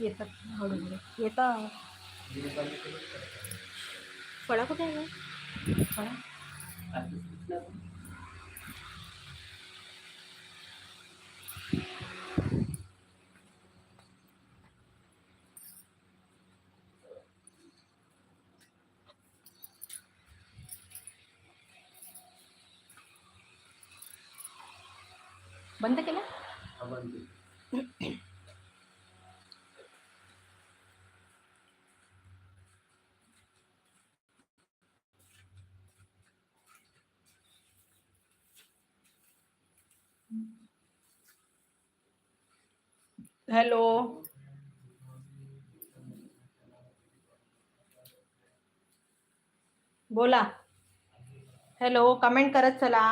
येतात हळूहळू येतात. फळा कुठे आहे फळा? बंद केला? हॅलो. बोला. हॅलो कमेंट करत चला.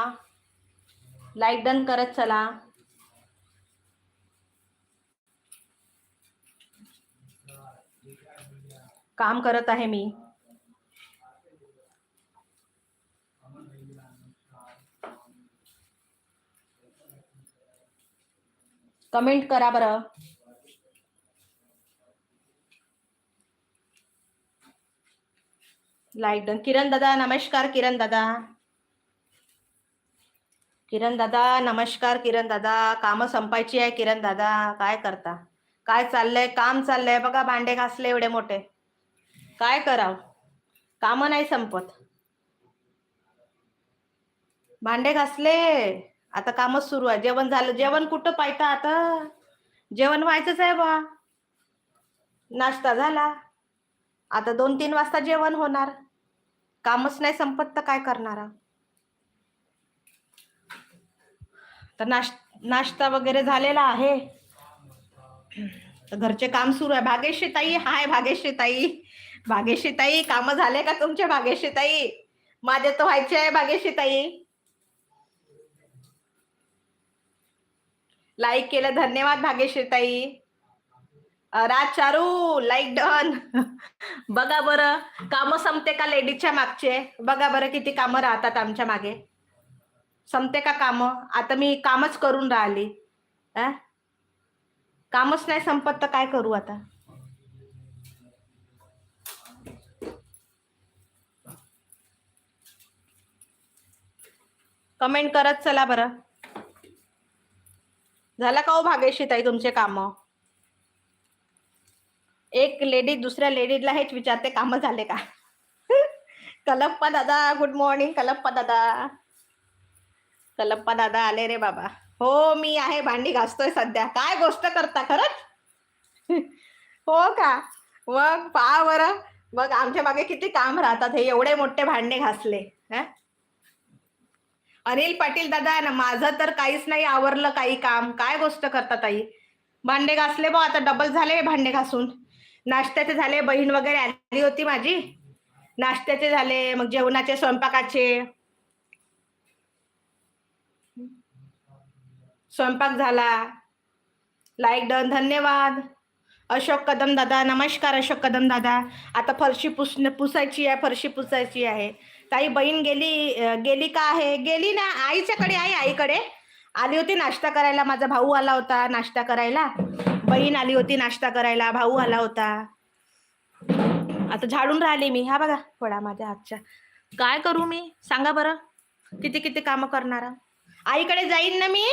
लाईक डन करत चला. काम करत आहे मी. कमेंट करा बरं. लाईक डन किरण दादा नमस्कार किरण दादा. किरण दादा नमस्कार किरण दादा. कामं संपायची आहे किरण दादा. काय करता? काय चाललंय? काम चाललंय. बघा भांडे घासले एवढे मोठे. काय कराव? कामं नाही संपत. भांडे घासले. आता कामच सुरू आहे. जेवण झालं. जेवण कुठं पाहितं आता? जेवण व्हायचंच आहे बा. नाश्ता झाला. आता दोन तीन वाजता जेवण होणार. कामच नाही संपत तर काय करणार? तर नाश नाश्ता वगैरे झालेला आहे. तर घरचे काम सुरू आहे. भाग्यश्री ताई हाय भाग्यश्री ताई. भाग्यश्री ताई कामं झाले का तुमचे भाग्यश्री ताई? माझे तर व्हायचे आहे भाग्यश्री ताई. लाईक केलं. धन्यवाद भाग्यश्रीताई राज चारू लाईक डन बघा बरं कामं संपते का लेडीजच्या मागचे? बघा बरं किती कामं राहतात आमच्या मागे. संपते का कामं? आता मी कामच करून राहिली. अं? कामच नाही संपत तर काय करू आता? कमेंट करत चला बरं. झाला का हो भाग्यशी ताई तुमचे काम? एक लेडीज दुसऱ्या लेडीजला हेच विचारते काम झाले का? कलप्पा दादा गुड मॉर्निंग कलप्पा दादा. कलप्पा दादा आले रे बाबा. हो मी आहे भांडी घासतोय सध्या. काय गोष्ट करता खरंच? हो का? मग पहा बरं. मग आमच्या मागे किती काम राहतात हे एवढे मोठे भांडे घासले हा? अनिल पाटील दादा ना माझं तर काहीच नाही आवरलं काही काम. काय गोष्ट करता ताई? भांडे घासले बा आता डबल झाले भांडे घासून. नाश्त्याचे झाले बहीण वगैरे आली होती माझी. नाश्त्याचे झाले मग जेवणाचे स्वयंपाकाचे. स्वयंपाक झाला. लाईक डन धन्यवाद. अशोक कदम दादा नमस्कार अशोक कदम दादा. आता फरशी पुस पुसायची आहे फरशी पुसायची आहे. ताई बहीण गेली गेली का आहे? गेली ना आईच्याकडे आहे आईकडे. आली होती नाश्ता करायला माझा भाऊ आला होता नाश्ता करायला. बहीण आली होती नाश्ता करायला भाऊ आला होता. आता झाडून राहिले मी. हा बघा थोडा माझ्या हातच्या. काय करू मी? सांगा बरं. किती किती कामं करणार? आईकडे जाईन ना मी.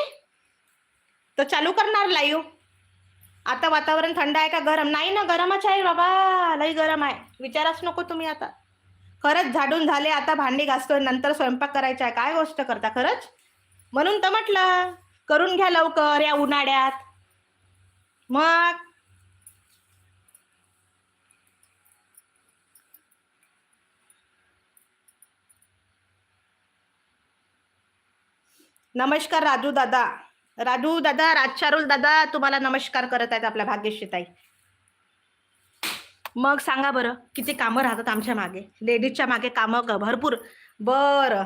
तर चालू करणार लाईव. आता वातावरण थंड आहे का गरम? नाही ना गरमच आहे बाबा. लई गरम आहे. विचारच नको तुम्ही आता. खरंच झाडून झाले आता भांडी घासतोय नंतर स्वयंपाक करायचा आहे. काय गोष्ट करता खरंच? म्हणून तर म्हटलं करून घ्या लवकर या उन्हाळ्यात. मग? नमस्कार राजू दादा. राजू दादा राजचारुल दादा तुम्हाला नमस्कार करत आहेत आपल्या भाग्यश्री ताई मग सांगा बरं किती कामं राहतात आमच्या मागे? लेडीजच्या मागे कामं ग भरपूर. बरं.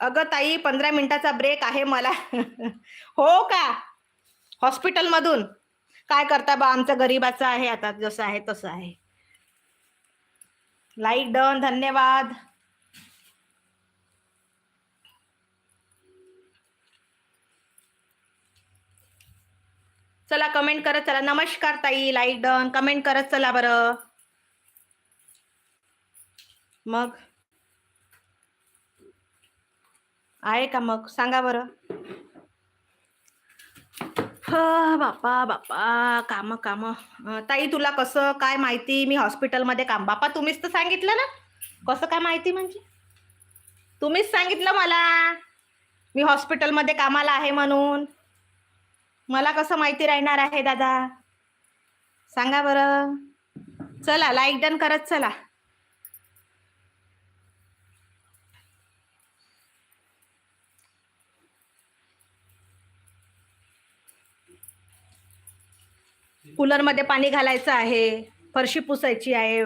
अगं ताई पंधरा मिनिटाचा ब्रेक आहे मला. हो का? हॉस्पिटलमधून. काय करता बा आमचं गरीबाचं आहे आता जसं आहे तसं आहे. लाईक डन धन्यवाद. चला कमेंट करत चला. नमस्कार ताई लाईक डन कमेंट करत चला बरं. मग? आहे का मग? सांगा बरं. ह बापा बापा. काम काम. ताई तुला कसं काय माहिती? मी हॉस्पिटलमध्ये काम. बापा तुम्हीच तर सांगितलं ना? कसं काय माहिती म्हणजे? तुम्हीच सांगितलं मला. मी हॉस्पिटलमध्ये कामाला आहे म्हणून. मला कसं माहिती राहणार आहे दादा? सांगा बरं. चला लाईक डन करत चला. कूलरमध्ये पाणी घालायचं आहे फरशी पुसायची आहे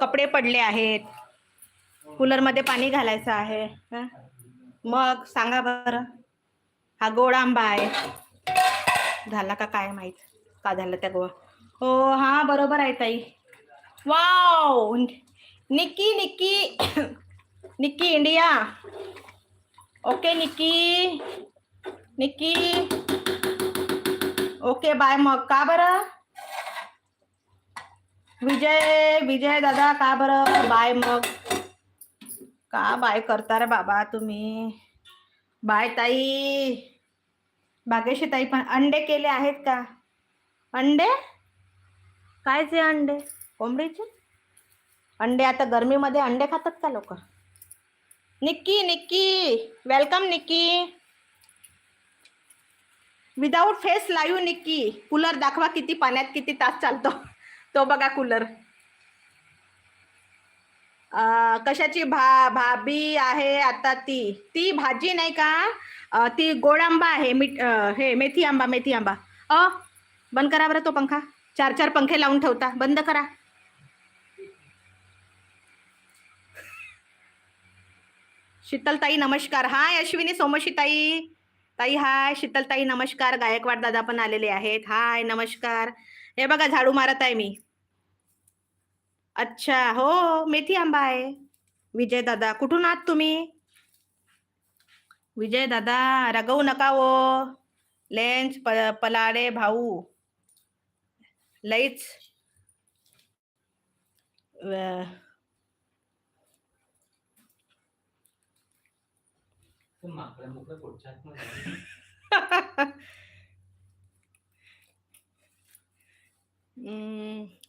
कपडे पडले आहेत. कूलरमध्ये पाणी घालायचं आहे मग सांगा बरं. हा गोड आंबा आहे. झाला का काय माहीत? का झालं त्या गोवा? हो हा बरोबर आहे ताई. Wow! Nikki Nikki Nikki India. Okay Nikki Nikki okay bye मग. का बरं? विजय विजय दादा का बरं? बाय मग. का बाय करता रे बाबा तुम्ही? बाय ताई. बागेशी ताई पण अंडे केले आहेत का? अंडे? कायचे अंडे? कोंबडीचे? अंडे आता गरमीमध्ये अंडे खातात का लोक? Nikki Nikki welcome Nikki. Without face live Nikki. Cooler दाखवा किती पाण्यात किती तास चालतो. तो बघा कूलर कशाची भा भाभी आहे आता ती? ती भाजी नाही का? ती गोड आंबा आहे मीठ हे मेथी आंबा मेथी आंबा. अ बंद करा बरं तो पंखा. चार चार पंखे लावून ठेवता. बंद करा. शीतलताई नमस्कार. हाय अश्विनी सोमशीताई. ताई हाय. शीतलताई नमस्कार. गायकवाड दादा पण आलेले आहेत. हाय नमस्कार. हे बघा झाडू मारत आहे मी. अच्छा हो मेथी आंबा आहे. विजय दादा कुठून आहात तुम्ही? विजय दादा रगवू नका हो. लेंच प पलाडे भाऊ. लईच.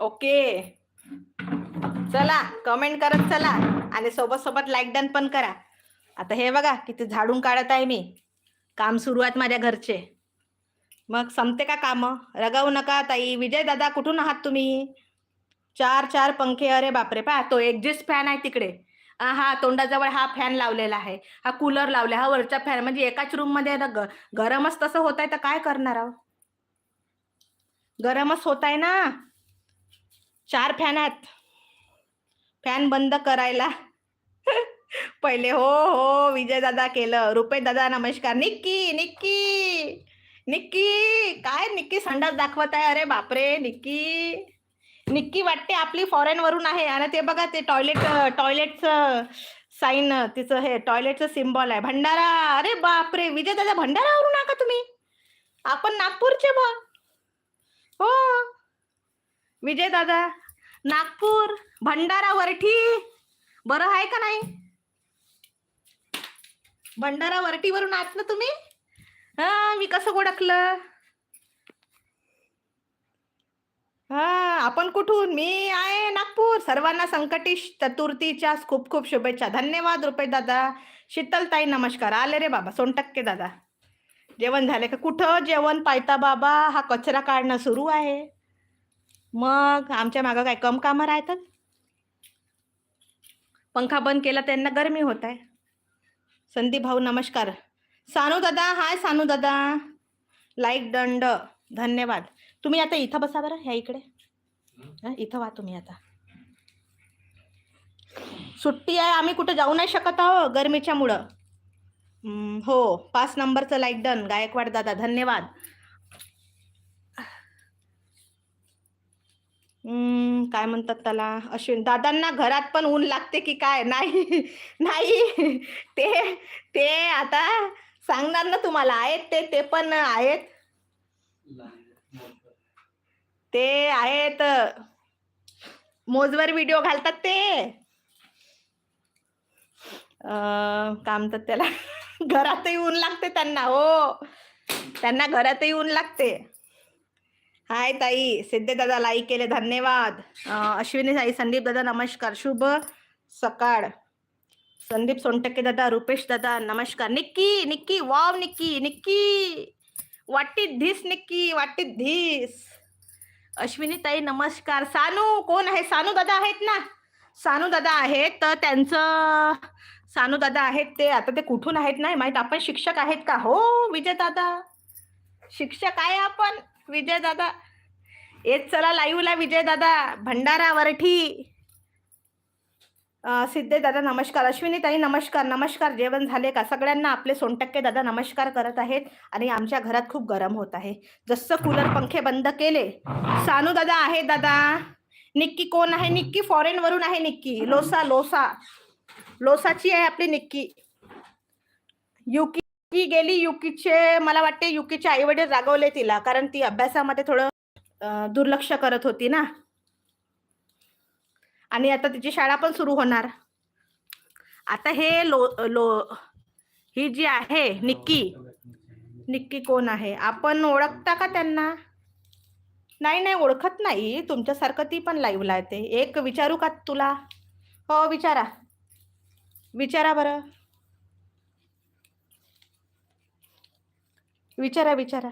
ओके. चला कमेंट करत चला. आणि सोबत सोबत लाईक डन पण करा. आता हे बघा किती झाडून काढत आहे मी. काम सुरू आहेत माझ्या घरचे. मग संपते का काम? रगावू नका ताई. विजय दादा कुठून आहात तुम्ही? चार चार पंखे. अरे बापरे पा तो एक्झिस्ट फॅन आहे तिकडे. हा तोंडाजवळ हा फॅन लावलेला आहे. हा कूलर लावला हा वरचा फॅन म्हणजे एकाच रूममध्ये ग- गरमच तसं होत आहे तर काय करणार आहो? गरमच होत आहे ना. चार फॅन आहेत. फॅन बंद करायला. पहिले हो हो विजय दादा केलं. रुपेश दादा नमस्कार. निक्की निक्की निक्की काय निक्की संडास दाखवत आहे? अरे बापरे निक्की. निक्की वाटते आपली फॉरेन वरून आहे. आणि ते बघा ते टॉयलेट टॉयलेटचं साईन तिचं हे टॉयलेटचं सिम्बॉल आहे. भंडारा अरे बापरे विजय दादा भंडारावरून आका तुम्ही? आपण नागपूरचे बा. हो. विजय दादा नागपूर भंडारा वरठी बरं आहे का नाही? भंडारा वरटीवरून आहात ना तुम्ही? हा मी कसं ओळखलं? हा आपण कुठून? मी आहे नागपूर. सर्वांना संकटी चतुर्थीच्या खूप खूप शुभेच्छा. धन्यवाद रुपये दादा. शीतलताई नमस्कार. आले रे बाबा सोन टक्के दादा. जेवण झाले का? कुठं जेवण? पायता बाबा हा कचरा काढणं सुरू आहे. मग आमच्या मागं काय कम कामं राहतात? पंखा बंद केला त्यांना गरमी होत आहे. संदीप भाऊ नमस्कार. सानू दादा हाय सानू दादा. लाईक दंड. धन्यवाद. तुम्ही आता इथं बसा बरं ह्या इकडे. इथं वा तुम्ही आता. सुट्टी आहे आम्ही कुठं जाऊ नाही शकत आहो गरमीच्यामुळं. हो पाच नंबरचं लाईक डन. गायकवाड दादा धन्यवाद. काय म्हणतात त्याला? अश्विन दादांना घरात पण ऊन लागते की काय? नाही नाही. ते ते आता सांगणार ना तुम्हाला. आहेत ते ते पण आहेत. ते आहेत. मोजवर व्हिडिओ घालतात ते. काय म्हणतात त्याला? घरातही ऊन लागते त्यांना हो. त्यांना घरातही ऊन लागते. हाय ताई सिद्धे दादा लाईक केले धन्यवाद. अश्विनी ताई संदीप दादा नमस्कार शुभ सकाळ. संदीप सोनटक्के दादा रुपेश दादा नमस्कार. Nikki Nikki wow Nikki Nikki. What it this Nikki what it this. Ashwini ताई नमस्कार. सानू कोण आहे? सानू दादा आहेत ना? सानू दादा आहेत तर त्यांचं सानू दादा आहेत ते आता ते कुठून आहेत नाही माहीत. आपण शिक्षक आहेत का? हो विजय दादा. शिक्षक आहे आपण. विजय दादा येत चला लाईव्हला विजय दादा भंडारा वरठी. सिद्धे दादा नमस्कार. अश्विनी ताई नमस्कार. नमस्कार. जेवण झाले का? सगळ्यांना आपले सोनटक्के दादा नमस्कार करत आहेत आणि आमच्या घरात खूप गरम होत आहे. जसं कूलर पंखे बंद केले. सानू दादा आहे दादा. निक्की कोण आहे? निक्की फॉरेन वरून आहे निक्की. लोसा लोसा. लोसाची आहे आपली निक्की. युकी ती गेली युकीचे मला वाटते युकीचे आई वडील रागवले तिला कारण ती अभ्यासामध्ये थोडं दुर्लक्ष करत होती ना. आणि आता तिची शाळा पण सुरू होणार. आता हे लो लो ही जी आहे निक्की निक्की कोण आहे? आपण ओळखता का त्यांना? नाही नाही ओळखत नाही. तुमच्यासारखं ती पण लाईव्हला येते. एक विचारू का तुला? हो विचारा. विचारा बरं. विचारा विचारा.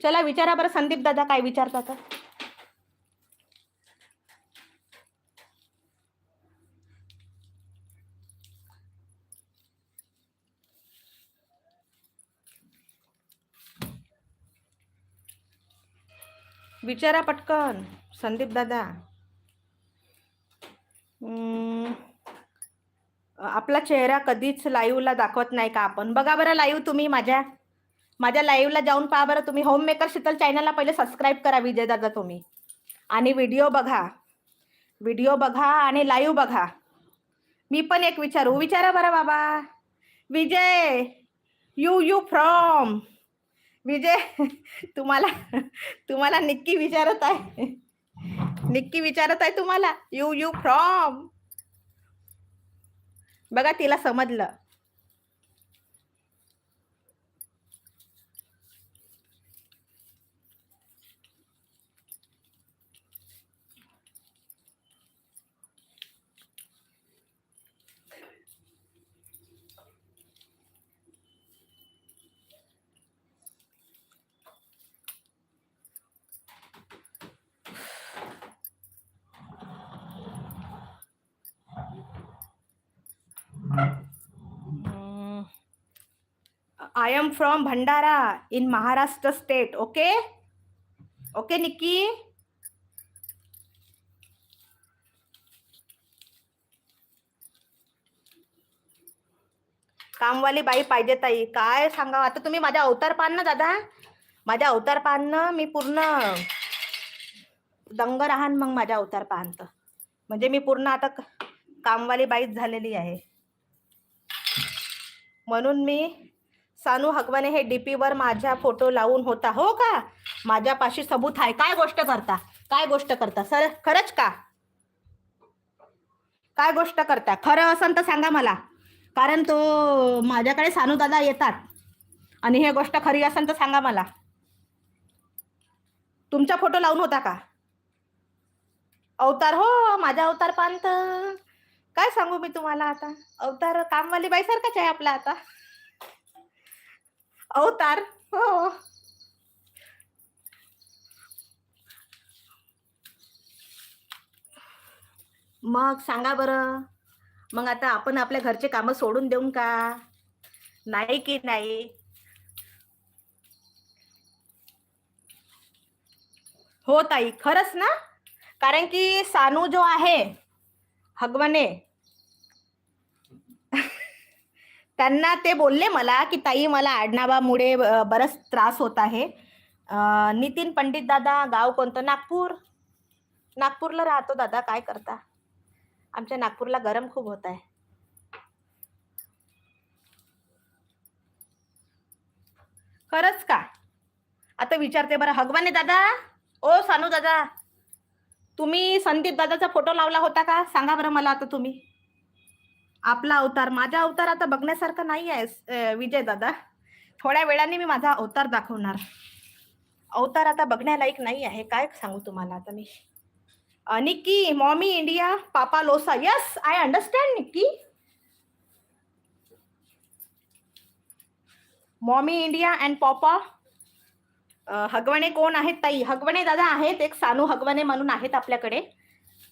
चला विचारा बरं संदीप दादा काय विचारता तर विचारा पटकन संदीप दादा. हम्म, आपला चेहरा कधीच लाईव्हला दाखवत नाही का आपण? बघा बरं लाईव्ह तुम्ही माझ्या. माझ्या लाईव्हला जाऊन पहा बरं तुम्ही. होम मेकर शीतल चॅनलला पहिले सबस्क्राईब करा विजय दादा तुम्ही. आणि व्हिडिओ बघा. व्हिडिओ बघा आणि लाईव्ह बघा. मी पण एक विचारू. विचारा बरं बाबा. Vijay you you from Vijay तुम्हाला तुम्हाला निक्की विचारत आहे. निक्की विचारत आहे तुम्हाला. यू यू फ्रॉम बघा तिला समजलं. I am from Bhandara in Maharashtra state okay okay Nikki कामवाली बाई पाहिजे ताई. काय सांगा आता तुम्ही माझ्या अवतार पान ना दादा. माझ्या अवतार पान ना मी पूर्ण दंग राहान मग माझ्या अवतार पाहन तर म्हणजे मी पूर्ण आता कामवाली बाईच झालेली आहे. म्हणून मी सानू हगवाने हे डीपीवर माझ्या फोटो लावून होता. हो का? माझ्यापाशी सबूत आहे. काय गोष्ट करता? काय गोष्ट करता? सर खरंच का? काय गोष्ट करता? खरं असं तर सांगा मला. कारण तो माझ्याकडे सानू दादा येतात. आणि हे गोष्ट खरी असेल तर सांगा मला. तुमचा फोटो लावून होता का? अवतार हो माझा अवतार पांत तर. काय सांगू मी तुम्हाला आता? अवतार कामवाली बाई सारखाच आहे आपला आता. अवतार. हो. मग सांगा बरं. मग आता आपण आपल्या घरचे कामं सोडून देऊन का? नाही की नाही? हो ताई खरंच ना? कारण की सानू जो आहे हगवणे त्यांना ते बोलले मला की ताई मला आडनावामुळे अ, बराच त्रास होत आहे. नितीन पंडित दादा गाव कोणतं? नागपूर. नागपूरला राहतो दादा काय करता? आमच्या नागपूरला गरम खूप होत आहे. खरंच का? आता विचारते बरं. हगवाने दादा? ओ सानू दादा तुम्ही संदीप दादाचा फोटो लावला होता का? सांगा बरं मला आता तुम्ही. आपला अवतार माझा अवतार आता बघण्यासारखा नाही आहे विजय दादा. थोड्या वेळाने मी माझा अवतार दाखवणार. अवतार आता बघण्यालायक नाही आहे काय सांगू तुम्हाला आता मी. Nikki mommy India papa Losa. Yes I understand Nikki. Mommy India and papa. Hagawane कोण आहेत ताई? हगवणे दादा आहेत एक सानू हगवणे म्हणून आहेत आपल्याकडे.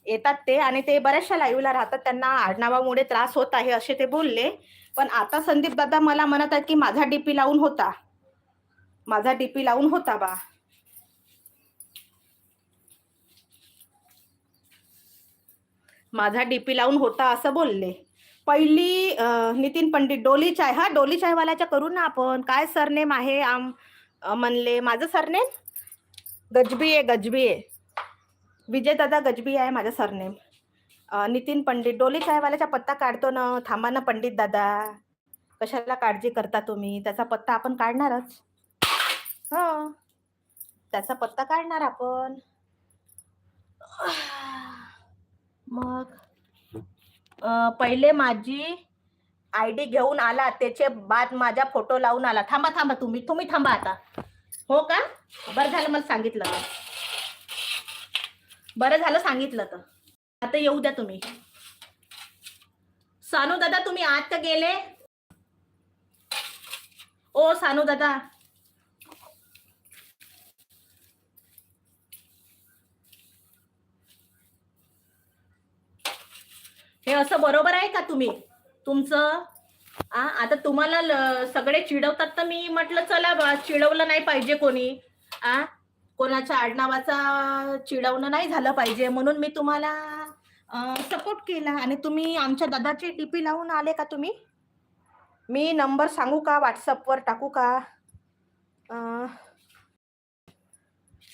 येतात ते आणि ते बऱ्याचशा लाईव्हला राहतात. त्यांना आडनावामुळे त्रास होत आहे असे ते बोलले. पण आता संदीप दादा मला म्हणत आहेत की माझा डीपी लावून होता. माझा डीपी लावून होता बा. माझा डीपी लावून होता असं बोलले. पहिली नितीन पंडित डोली चाय. हा डोली चायवाल्याच्या करू ना आपण. काय सरनेम आहे? आम म्हणले. माझं सरनेम? गजबी आहे गजबी आहे विजय दादा गजबी आहे माझं सरनेम. नितीन पंडित डोली चायवाल्याचा पत्ता काढतो ना थांबा ना पंडित दादा. कशाला काळजी करता तुम्ही? त्याचा पत्ता आपण काढणारच. हो. त्याचा पत्ता काढणार आपण. मग पहिले माझी आय डी घेऊन आला त्याचे बाद माझा फोटो लावून आला. थांबा थांबा तुम्ही तुम्ही थांबा आता. हो का? बरं झालं मला सांगितलं. बरं झालं सांगितलं तर. आता येऊ द्या तुम्ही. सानू दादा तुम्ही आत का गेले. ओ सानू दादा. हे असं बरोबर आहे का तुम्ही? तुमचं? आ आता तुम्हाला सगळे चिडवतात तर मी म्हटलं चला बा चिडवलं नाही पाहिजे कोणी. आ? कोणाच्या आडनावाचा चिडवणं नाही झालं पाहिजे. म्हणून मी तुम्हाला सपोर्ट केला. आणि तुम्ही आमच्या दादाची टीपी लावून आले का तुम्ही? मी नंबर सांगू का? व्हॉट्सअपवर टाकू का?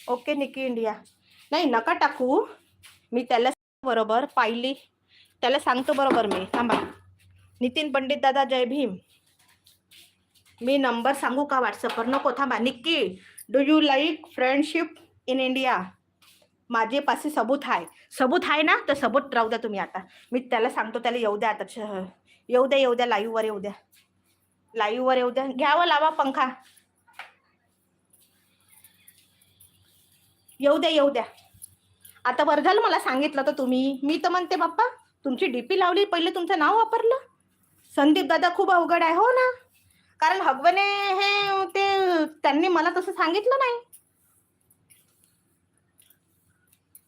Okay Nikki India. नाही नका टाकू. मी त्याला बरोबर पाहिली. त्याला सांगतो बरोबर मी. थांबा. नितीन पंडित दादा जय भीम. मी नंबर सांगू का व्हॉट्सअपवर नको थांबा. Nikki do you like friendship in India माझे पासे सबूत आहे सबूत आहे ना? तर सबूत राहू द्या तुम्ही आता. मी त्याला सांगतो त्याला येऊ द्या आता. येऊ द्या येऊ द्या लाईव्हवर येऊ द्या. लाईव्हवर येऊ द्या. घ्यावं लावा पंखा. येऊ द्या येऊ द्या. आता बरं झालं मला सांगितलं तर तुम्ही. मी तर म्हणते बाप्पा तुमची डीपी लावली पहिले तुमचं नाव वापरलं. संदीप दादा खूप अवघड आहे हो ना? कारण हगवणे हे ते त्यांनी मला तसं सांगितलं नाही.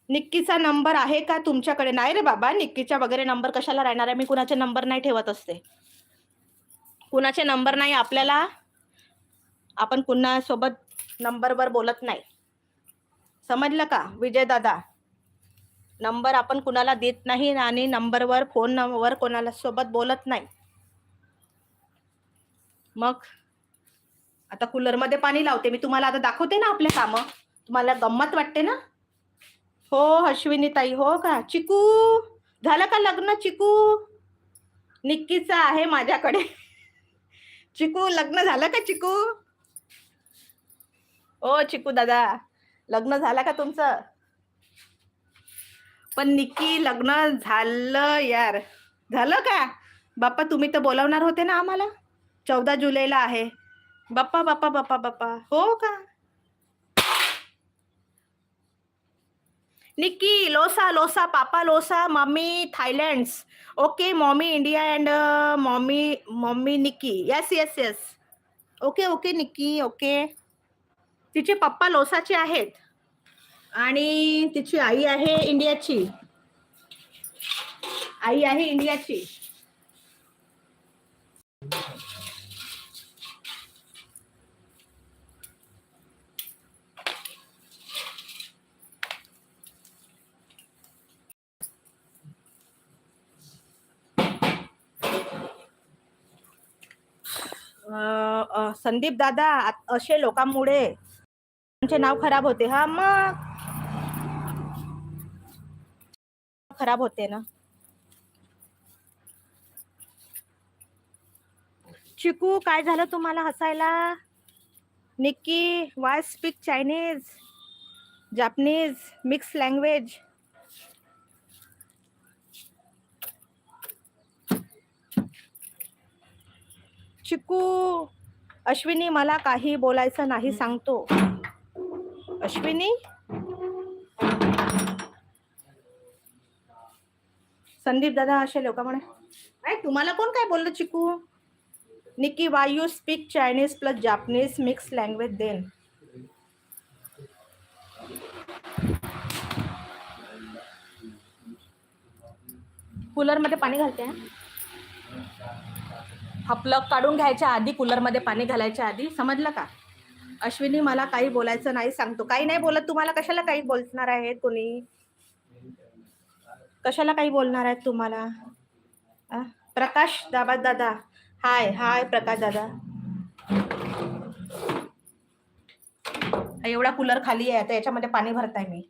निक्कीचा नंबर आहे का तुमच्याकडे? नाही रे बाबा निक्कीचा वगैरे नंबर कशाला राहणार आहे? मी कुणाचे नंबर नाही ठेवत असते. कुणाचे नंबर नाही आपल्याला. आपण कुणासोबत नंबरवर बोलत नाही. समजलं का? विजय दादा नंबर आपण कुणाला देत नाही आणि नंबरवर फोन नंबर कोणाला सोबत बोलत नाही. मग? आता कूलरमध्ये पाणी लावते. मी तुम्हाला आता दाखवते ना आपले कामं. तुम्हाला गंमत वाटते ना? हो अश्विनी ताई हो का? चिकू! झालं का लग्न चिकू? निक्कीचं आहे माझ्याकडे. चिकू लग्न झालं का चिकू? ओ चिकू दादा लग्न झालं का तुमचं? पण निक्की लग्न झालं यार. झालं का? बाप्पा तुम्ही तर बोलावणार होते ना आम्हाला? चौदा जुलैला आहे. बाप्पा बाप्पा बाप्पा बाप्पा. हो का? Nikki Losa Losa papa Losa mummy Thailand's. Okay mommy India and mommy mommy Nikki. Yes yes yes okay okay Nikki okay. तिचे पप्पा लोसाचे आहेत. आणि तिची आई आहे इंडियाची. आई आहे इंडियाची अं, अं, संदीप दादा आत- असे लोकांमुळे त्यांचे नाव खराब होते. हा मग? खराब होते ना. चिकू काय झालं तुम्हाला हसायला? Nikki why speak Chinese Japanese mix language Chiku Ashwini मला काही बोलायचं नाही सांगतो. अश्विनी? संदीप दादा असे लोक म्हणे. काय तुम्हाला कोण काय बोललं Chiku? Nikki why you speak Chinese plus Japanese mix language then कूलरमध्ये पाणी घालते हा. प्लग काढून घ्यायच्या आधी कूलरमध्ये पाणी घालायच्या आधी समजलं का? अश्विनी मला काही बोलायचं नाही सांगतो. काही नाही बोलत. तुम्हाला कशाला काही बोलणार आहेत कोणी? कशाला काही बोलणार आहेत तुम्हाला? प्रकाश दाबा दादा. हाय हाय प्रकाश दादा. एवढा कूलर खाली आहे. आता याच्यामध्ये पाणी भरताय मी.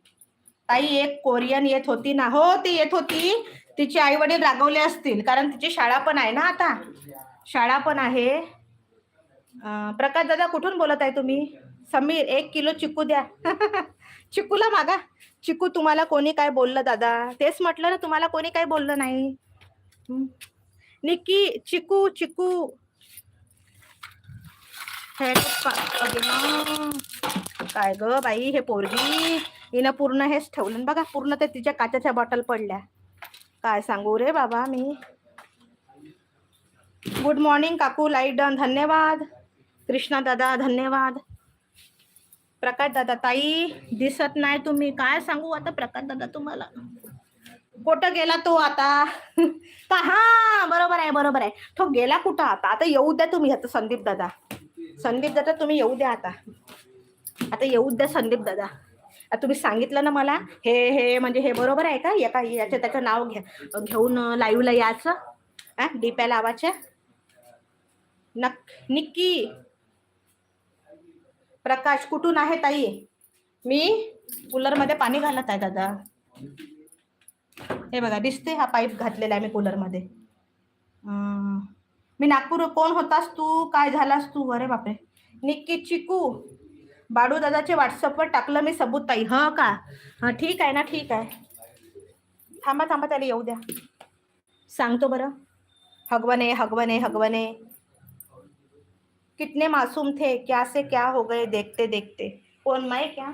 ताई एक कोरियन येत होती ना. हो ती येत होती. तिचे आई वडील रागवले असतील. कारण तिची शाळा पण आहे ना आता. शाळा पण आहे. प्रकाश दादा कुठून बोलत आहे तुम्ही? समीर एक किलो चिकू द्या. चिकूला मागा. चिकू तुम्हाला कोणी काय बोललं दादा? तेच म्हटलं ना तुम्हाला कोणी काय बोललं नाही. निक्की चिकू चिकू. हे काय ग बाई हे पोरगी. हिनं पूर्ण हेच ठेवलं. बघा पूर्ण ते तिच्या काचेच्या बॉटल पडल्या. काय सांगू रे बाबा मी? गुड मॉर्निंग काकू लाइट डन धन्यवाद कृष्णा दादा धन्यवाद प्रकाश दादा ताई दिसत नाही तुम्ही काय सांगू आता प्रकाश दादा तुम्हाला कुठं गेला तो आता का हा बरोबर आहे बरोबर आहे तो गेला कुठं आता आता येऊ द्या तुम्ही आता संदीप दादा संदीप दादा तुम्ही येऊ द्या आता आता येऊ द्या संदीप दादा आता तुम्ही सांगितलं ना मला हे हे म्हणजे हे बरोबर आहे का एका याचं त्याचं नाव घ्या घेऊन लाईव्हला यायचं डीप्या लावाच्या नक निक्की. प्रकाश कुठून आहे ताई? मी कूलरमध्ये पाणी घालत आहे दादा. हे बघा दिसते हा पाईप घातलेला आहे मी कूलरमध्ये. मी नागपूर कोण होतास तू? काय झालास तू? अरे बापरे. निक्की चिकू. बाडू दादाचे व्हॉट्सअपवर टाकलं मी सबूत ताई ह का? हां ठीक आहे ना ठीक आहे. थांबा थांबा त्याला येऊ द्या. सांगतो बरं. हगवने हगवने हगवने कितने मासूम थे क्या से क्या हो गए देखते देखते। कौन मैं क्या?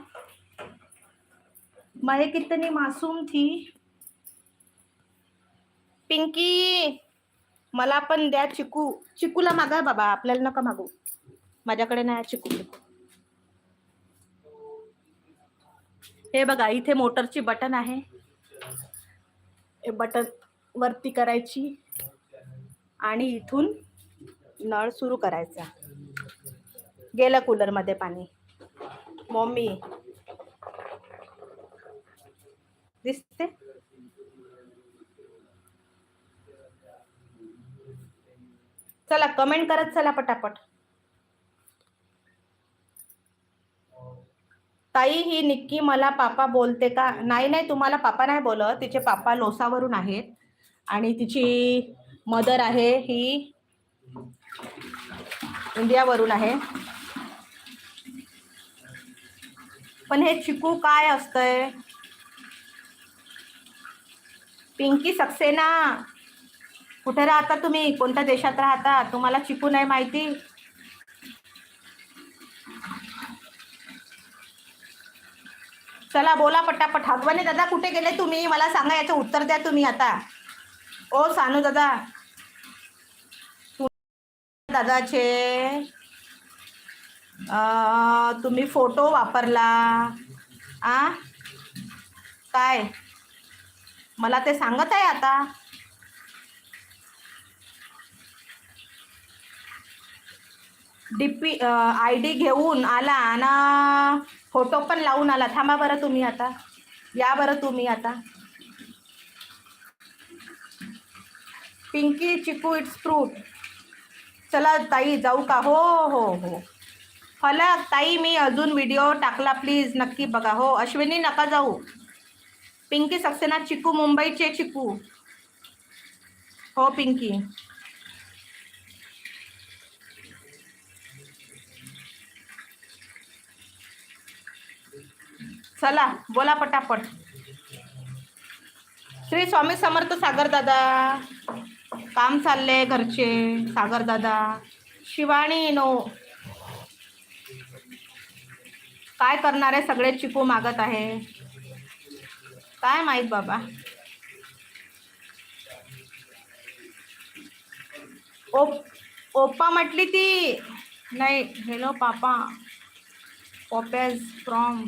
मैं कितनी मासूम थी। पिंकी मला पण द्या चिकू। चिकूला मागा बाबा आपल्याला नका मागू. माझ्याकडे नाही चिकू. हे बघा इथे मोटरची बटन आहे. हे बटन वरती करायची. आणि इथून नळ सुरू करायचा. गेलं कूलरमध्ये पाणी. मम्मी. दिसते? चला कमेंट करत चला पटापट. ताई ही निक्की मला पापा बोलते का? नाही नाही तुम्हाला पापा नाही बोलत. तिचे पापा लोसावरून आहेत. आणि तिची मदर आहे ही इंडियावरून आहे. पण हे चिकू काय असतंय? पिंकी सक्सेना कुठे राहता तुम्ही? कोणत्या देशात राहता? तुम्हाला चिकू नाही माहिती? चला बोला पटापट. हगवाने दादा कुठे गेले तुम्ही? मला सांगा याचं उत्तर द्या तुम्ही आता. ओ सानू दादा. दादाचे तुम्ही फोटो वापरला. आ? काय? मला ते सांगत आहे आता. डी पी आय डी घेऊन आला आणि फोटो पण लावून आला. थांबा बरं तुम्ही आता. या बरं तुम्ही आता. पिंकी चिकू इट्स फ्रूट. चला ताई जाऊ का? हो हो हो. फलक ताई मी अजून व्हिडिओ टाकला प्लीज नक्की बघा. हो अश्विनी नका जाऊ. पिंकी सक्सेना चिकू मुंबईचे चिकू. हो पिंकी. चला बोला पटापट. श्री स्वामी समर्थ सागर दादा. काम चालले घरचे सागर दादा. शिवानी नो. काय करणार आहे सगळे चिकू मागत आहे? काय माहीत बाबा? ओप ओप्पा म्हटली ती. नाही हॅलो पापा. पॉपेज फ्रॉम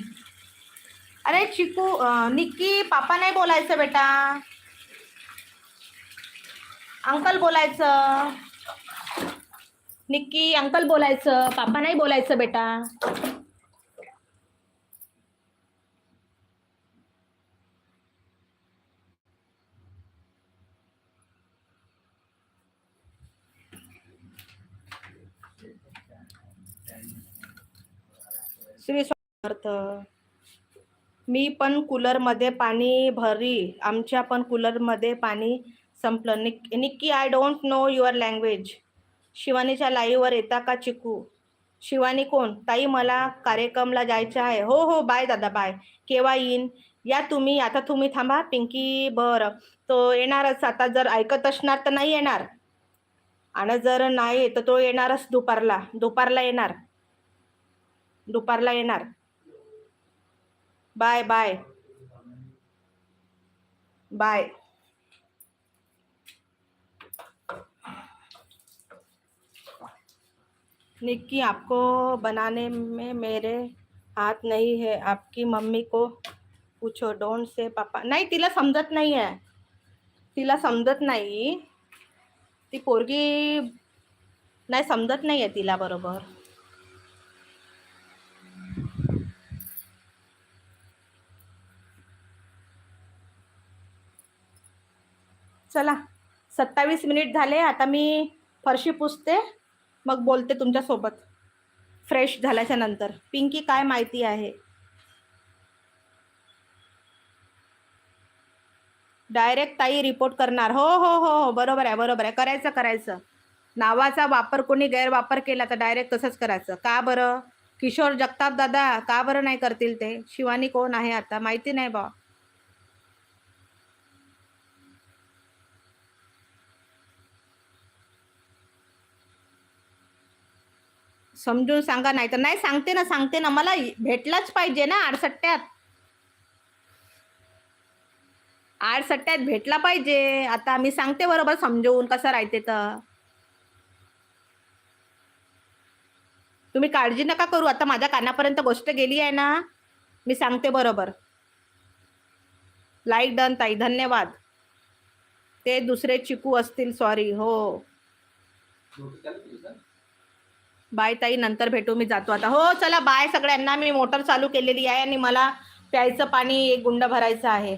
अरे चिकू निक्की पापा नाही बोलायचं बेटा. अंकल बोलायचं. निक्की अंकल बोलायचं. पापा नाही बोलायचं बेटा. श्री स्वार्थ. मी पण कूलरमध्ये पाणी भरी आमच्या पण कूलरमध्ये पाणी संपलं. Nick Nikki I don't know your language शिवानीच्या लाईव्हवर येता का चिकू? शिवानी कोण? ताई मला कार्यक्रमला जायचं आहे. हो हो बाय दादा बाय केव्हा येईन? या तुम्ही आता तुम्ही थांबा पिंकी बरं. तो येणारच आता जर ऐकत असणार तर नाही येणार. आणि जर नाही तर तो येणारच दुपारला. दुपारला येणार. दुपारला येणार. Bye bye. बाय. निक्की आपको बनाने में मेरे हाथ नहीं है। आपकी मम्मी को पूछो डोंट से पापा। नाही तिला समजत नाही आहे तिला समजत नाही। ती पोरगी नाही समजत नाही आहे तिला बरोबर। चला सत्तावीस मिनिट झाले आता मी फरशी पुसते मग बोलते तुमच्यासोबत. फ्रेश झाल्याच्यानंतर. पिंकी काय माहिती आहे? डायरेक्ट ताई रिपोर्ट करणार. हो हो हो हो बरोबर आहे बरोबर आहे. करायचं करायचं. नावाचा वापर कोणी गैरवापर केला तर डायरेक्ट तसंच करायचं. का बरं? किशोर जगताप दादा का बरं नाही करतील ते? शिवानी कोण आहे आता? माहिती नाही बा समजून सांगा नाही तर नाही सांगते ना सांगते ना. मला भेटलाच पाहिजे ना आडसट्ट्यात. आडसट्ट्यात भेटला पाहिजे. आता मी सांगते बरोबर समजवून कसं राहते तर. तुम्ही काळजी नका करू. आता माझ्या कानापर्यंत गोष्ट गेली आहे ना. मी सांगते बरोबर. लाईक डन ताई. धन्यवाद. ते दुसरे चिकू असतील सॉरी हो. बाय ताई नंतर भेटू मी जातो आता. हो चला बाय सगळ्यांना. मी मोटर चालू केलेली आहे आणि मला प्यायचं पाणी एक गुंड भरायचं आहे.